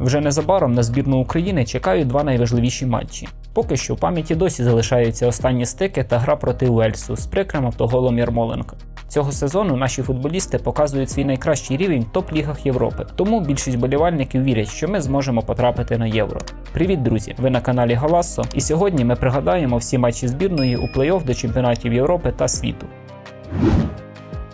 Вже незабаром на збірну України чекають два найважливіші матчі. Поки що в пам'яті досі залишаються останні стики та гра проти Уельсу з прикрим автоголом Ярмоленка. Цього сезону наші футболісти показують свій найкращий рівень в топ-лігах Європи, тому більшість болівальників вірять, що ми зможемо потрапити на євро. Привіт, друзі! Ви на каналі Галассо, і сьогодні ми пригадаємо всі матчі збірної у плей-офф до чемпіонатів Європи та світу.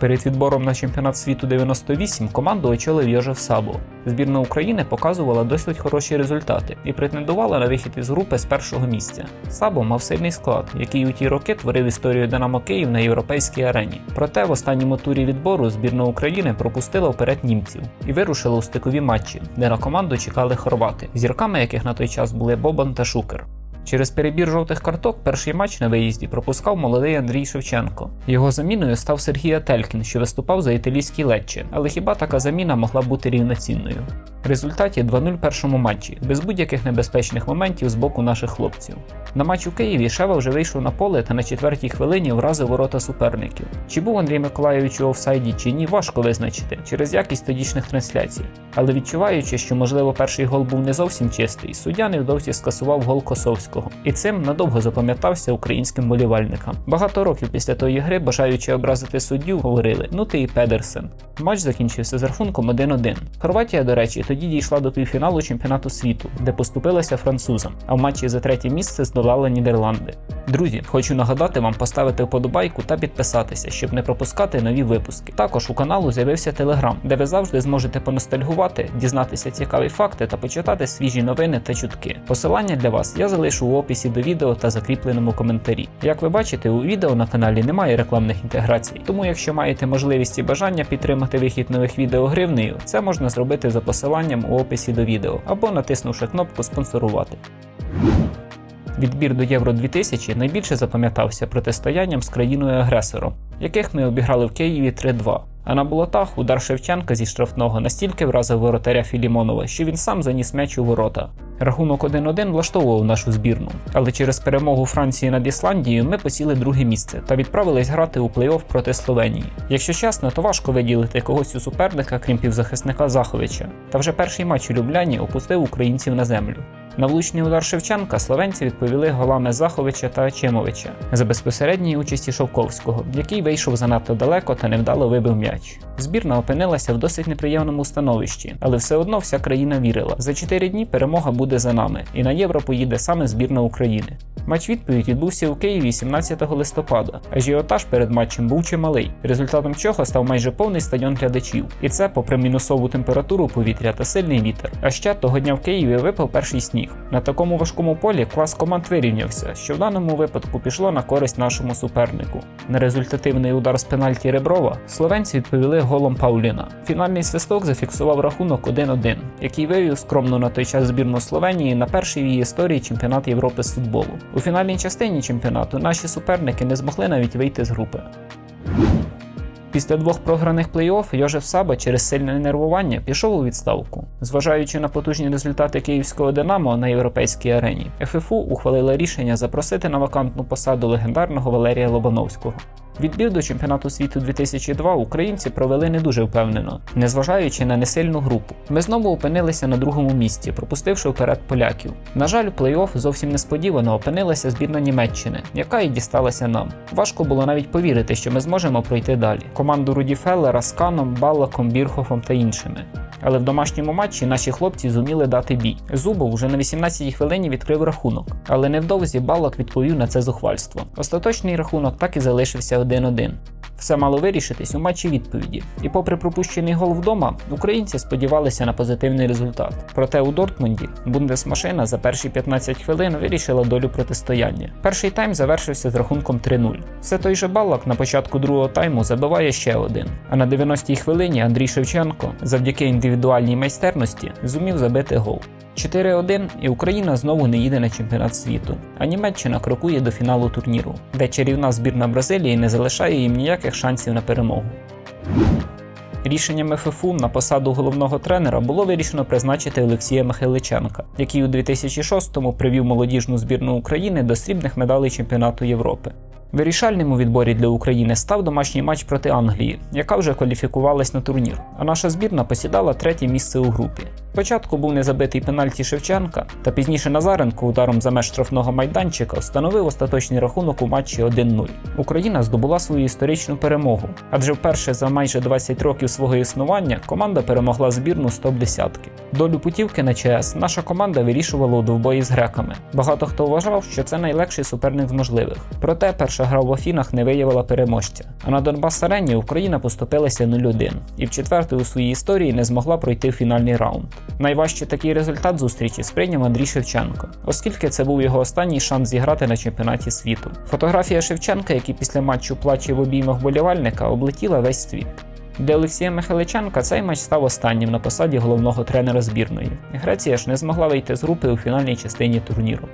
Перед відбором на чемпіонат світу 98 команду очолив Йожев Сабо. Збірна України показувала досить хороші результати і претендувала на вихід із групи з першого місця. Сабо мав сильний склад, який у ті роки творив історію Динамо Київ на європейській арені. Проте в останньому турі відбору збірна України пропустила вперед німців і вирушила у стикові матчі, де на команду чекали хорвати, зірками яких на той час були Бобан та Шукер. Через перебір жовтих карток перший матч на виїзді пропускав молодий Андрій Шевченко. Його заміною став Сергій Ателькін, що виступав за італійський Лечче, але хіба така заміна могла бути рівноцінною? В результаті 2-0 першому матчі, без будь-яких небезпечних моментів з боку наших хлопців. На матч у Києві Шева вже вийшов на поле та на четвертій хвилині вразив ворота суперників. Чи був Андрій Миколайович у офсайді чи ні, важко визначити через якість тодішніх трансляцій. Але відчуваючи, що можливо перший гол був не зовсім чистий, суддя невдовзі скасував гол Косовського, і цим надовго запам'ятався українським болівальникам. Багато років після тої гри, бажаючи образити суддю, говорили: ну ти і Педерсен. Матч закінчився з рахунком 1-1. Хорватія, до речі, тоді дійшла до півфіналу чемпіонату світу, де поступилася французам, а в матчі за третє місце здолала Нідерланди. Друзі, хочу нагадати вам поставити вподобайку та підписатися, щоб не пропускати нові випуски. Також у каналу з'явився телеграм, де ви завжди зможете поностальгувати, дізнатися цікаві факти та почитати свіжі новини та чутки. Посилання для вас я залишу у описі до відео та закріпленому коментарі. Як ви бачите, у відео на каналі немає рекламних інтеграцій, тому якщо маєте можливість і бажання підтримати вихід нових відео гривнею, це можна зробити за посиланням у описі до відео або натиснувши кнопку спонсорувати. Відбір до Євро 2000 найбільше запам'ятався протистоянням з країною-агресором, яких ми обіграли в Києві 3-2. А на болотах удар Шевченка зі штрафного настільки вразив воротаря Філімонова, що він сам заніс м'яч у ворота. Рахунок 1-1 влаштовував нашу збірну, але через перемогу Франції над Ісландією ми посіли друге місце та відправились грати у плей-офф проти Словенії. Якщо чесно, то важко виділити когось у суперника, крім півзахисника Заховича. Та вже перший матч у Любляні опустив українців на землю. На влучний удар Шевченка словенці відповіли голами Заховича та Ачемовича за безпосередньої участі Шовковського, який вийшов занадто далеко та невдало вибив м'яч. Збірна опинилася в досить неприємному становищі, але все одно вся країна вірила. За 4 дні перемога буде за нами, і на євро поїде саме збірна України. Матч відповідь відбувся у Києві 17 листопада. Ажіотаж перед матчем був чималий, результатом чого став майже повний стадіон глядачів. І це попри мінусову температуру повітря та сильний вітер. А ще того дня в Києві випав перший сніг. На такому важкому полі клас команд вирівнявся, що в даному випадку пішло на користь нашому супернику. На результативний удар з пенальті Реброва словенці відповіли голом Пауліна. Фінальний свисток зафіксував рахунок 1-1, який вивів скромно на той час збірну Словенії на перший в її історії чемпіонат Європи з футболу. У фінальній частині чемпіонату наші суперники не змогли навіть вийти з групи. Після двох програних плей-офф Йожеф Саба через сильне нервування пішов у відставку. Зважаючи на потужні результати київського Динамо на європейській арені, ФФУ ухвалила рішення запросити на вакантну посаду легендарного Валерія Лобановського. Відбір до чемпіонату світу 2002 українці провели не дуже впевнено, незважаючи на несильну групу. Ми знову опинилися на другому місці, пропустивши вперед поляків. На жаль, плей-офф зовсім несподівано опинилася збірна Німеччини, яка і дісталася нам. Важко було навіть повірити, що ми зможемо пройти далі. Команду Руді Феллера з Каном, Баллаком, Бірхофом та іншими. Але в домашньому матчі наші хлопці зуміли дати бій. Зубов уже на 18-й хвилині відкрив рахунок, але невдовзі Балак відповів на це зухвальство. Остаточний рахунок так і залишився 1-1. Все мало вирішитись у матчі відповіді, і попри пропущений гол вдома, українці сподівалися на позитивний результат. Проте у Дортмунді Бундесмашина за перші 15 хвилин вирішила долю протистояння. Перший тайм завершився з рахунком 3-0. Все той же Балак на початку другого тайму забиває ще один. А на 90-й хвилині Андрій Шевченко, завдяки індивідуальній майстерності, зумів забити гол. 4-1 і Україна знову не їде на чемпіонат світу, а Німеччина крокує до фіналу турніру, де чарівна збірна Бразилії не залишає їм ніяких шансів на перемогу. Рішенням ФФУ на посаду головного тренера було вирішено призначити Олексія Михайличенка, який у 2006-му привів молодіжну збірну України до срібних медалей чемпіонату Європи. Вирішальним у відборі для України став домашній матч проти Англії, яка вже кваліфікувалась на турнір, а наша збірна посідала третє місце у групі. Спочатку був незабитий пенальті Шевченка, та пізніше Назаренко ударом за меж штрафного майданчика встановив остаточний рахунок у матчі 1-0. Україна здобула свою історичну перемогу, адже вперше за майже 20 років свого існування команда перемогла збірну з топ-десятки. Долю путівки на ЧС наша команда вирішувала у двобої з греками. Багато хто вважав, що це найлегший суперник з можливих. Проте перша гра в Афінах не виявила переможця. А на Донбас Арені Україна поступилася 0-1 і в четвертий у своїй історії не змогла пройти фінальний раунд. Найважче такий результат зустрічі сприйняв Андрій Шевченко, оскільки це був його останній шанс зіграти на чемпіонаті світу. Фотографія Шевченка, який після матчу плаче в обіймах болівальника, облетіла весь світ. Для Олексія Михайличенка цей матч став останнім на посаді головного тренера збірної. Греція ж не змогла вийти з групи у фінальній частині турніру.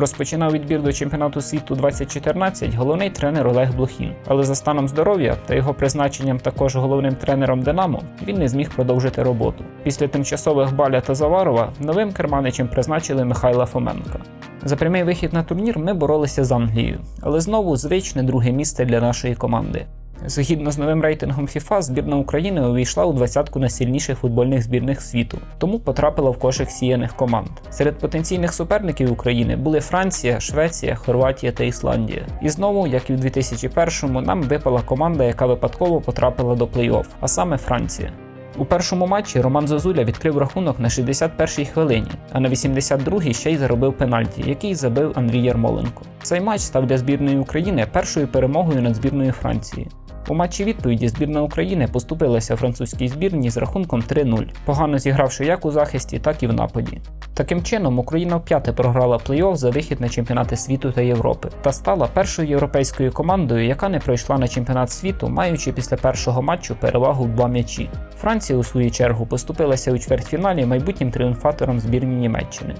Розпочинав відбір до чемпіонату світу 2014 головний тренер Олег Блохін. Але за станом здоров'я та його призначенням також головним тренером Динамо він не зміг продовжити роботу. Після тимчасових Баля та Заварова новим керманичем призначили Михайла Фоменка. За прямий вихід на турнір ми боролися з Англією, але знову звичне друге місце для нашої команди. Згідно з новим рейтингом FIFA, збірна України увійшла у двадцятку найсильніших футбольних збірних світу, тому потрапила в кошик сіяних команд. Серед потенційних суперників України були Франція, Швеція, Хорватія та Ісландія. І знову, як і в 2001-му, нам випала команда, яка випадково потрапила до плей-офф, а саме Франція. У першому матчі Роман Зозуля відкрив рахунок на 61-й хвилині, а на 82-й ще й заробив пенальті, який забив Андрій Ярмоленко. Цей матч став для збірної України першою перемогою над збірною Франції. У матчі відповіді збірна України поступилася французькій збірні з рахунком 3-0, погано зігравши як у захисті, так і в нападі. Таким чином, Україна вп'яте програла плей-офф за вихід на чемпіонати світу та Європи та стала першою європейською командою, яка не пройшла на чемпіонат світу, маючи після першого матчу перевагу два м'ячі. Франція, у свою чергу, поступилася у чвертьфіналі майбутнім тріумфатором збірні Німеччини.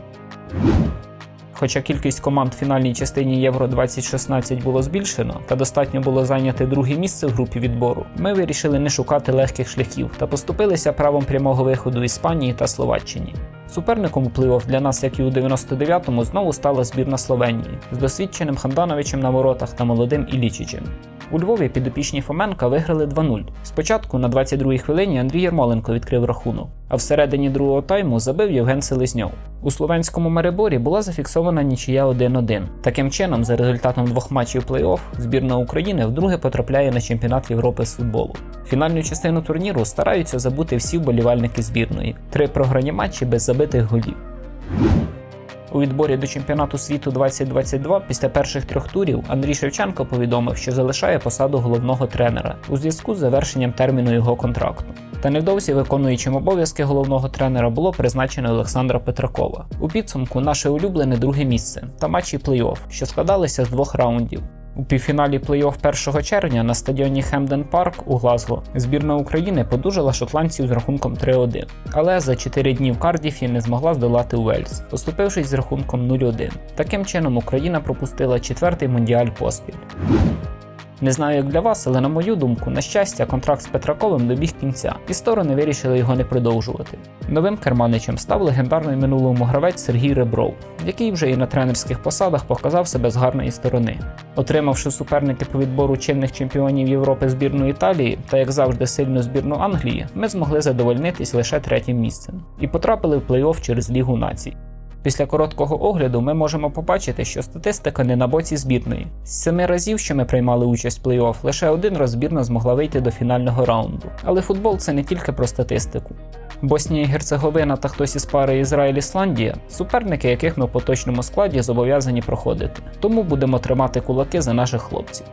Хоча кількість команд в фінальній частині Євро 2016 було збільшено та достатньо було зайняти друге місце в групі відбору, ми вирішили не шукати легких шляхів та поступилися правом прямого виходу Іспанії та Словаччині. Суперником плей-офф для нас, як і у 99-му, знову стала збірна Словенії з досвідченим Хандановичем на воротах та молодим Ілічичем. У Львові підопічні Фоменка виграли 2-0. Спочатку на 22-й хвилині Андрій Ярмоленко відкрив рахунок, а всередині другого тайму забив Євген Селезньов. У словенському Мариборі була зафіксована нічия 1-1. Таким чином, за результатом двох матчів плей-офф, збірна України вдруге потрапляє на чемпіонат Європи з футболу. Фінальну частину турніру стараються забути всі вболівальники збірної. Три програні матчі без забитих голів. У відборі до чемпіонату світу 2022 після перших трьох турів Андрій Шевченко повідомив, що залишає посаду головного тренера у зв'язку з завершенням терміну його контракту. Та невдовзі виконуючим обов'язки головного тренера було призначено Олександра Петракова. У підсумку наше улюблене друге місце та матчі плей-офф, що складалися з двох раундів. У півфіналі плей-офф 1 червня на стадіоні Хемден Парк у Глазго збірна України подужала шотландців з рахунком 3-1, але за 4 дні в Кардіфі не змогла здолати Уельс, поступившись з рахунком 0-1. Таким чином Україна пропустила четвертий мундіаль поспіль. Не знаю, як для вас, але на мою думку, на щастя, контракт з Петраковим добіг кінця, і сторони вирішили його не продовжувати. Новим керманичем став легендарний минулому гравець Сергій Ребров, який вже і на тренерських посадах показав себе з гарної сторони. Отримавши суперники по відбору чинних чемпіонів Європи збірну Італії та, як завжди, сильну збірну Англії, ми змогли задовольнитись лише третім місцем і потрапили в плей-офф через Лігу націй. Після короткого огляду ми можемо побачити, що статистика не на боці збірної. З семи разів, що ми приймали участь в плей-офф, лише один раз збірна змогла вийти до фінального раунду. Але футбол це не тільки про статистику. Боснія і Герцеговина та хтось із пари Ізраїль-Ісландія суперники, яких ми в поточному складі зобов'язані проходити. Тому будемо тримати кулаки за наших хлопців.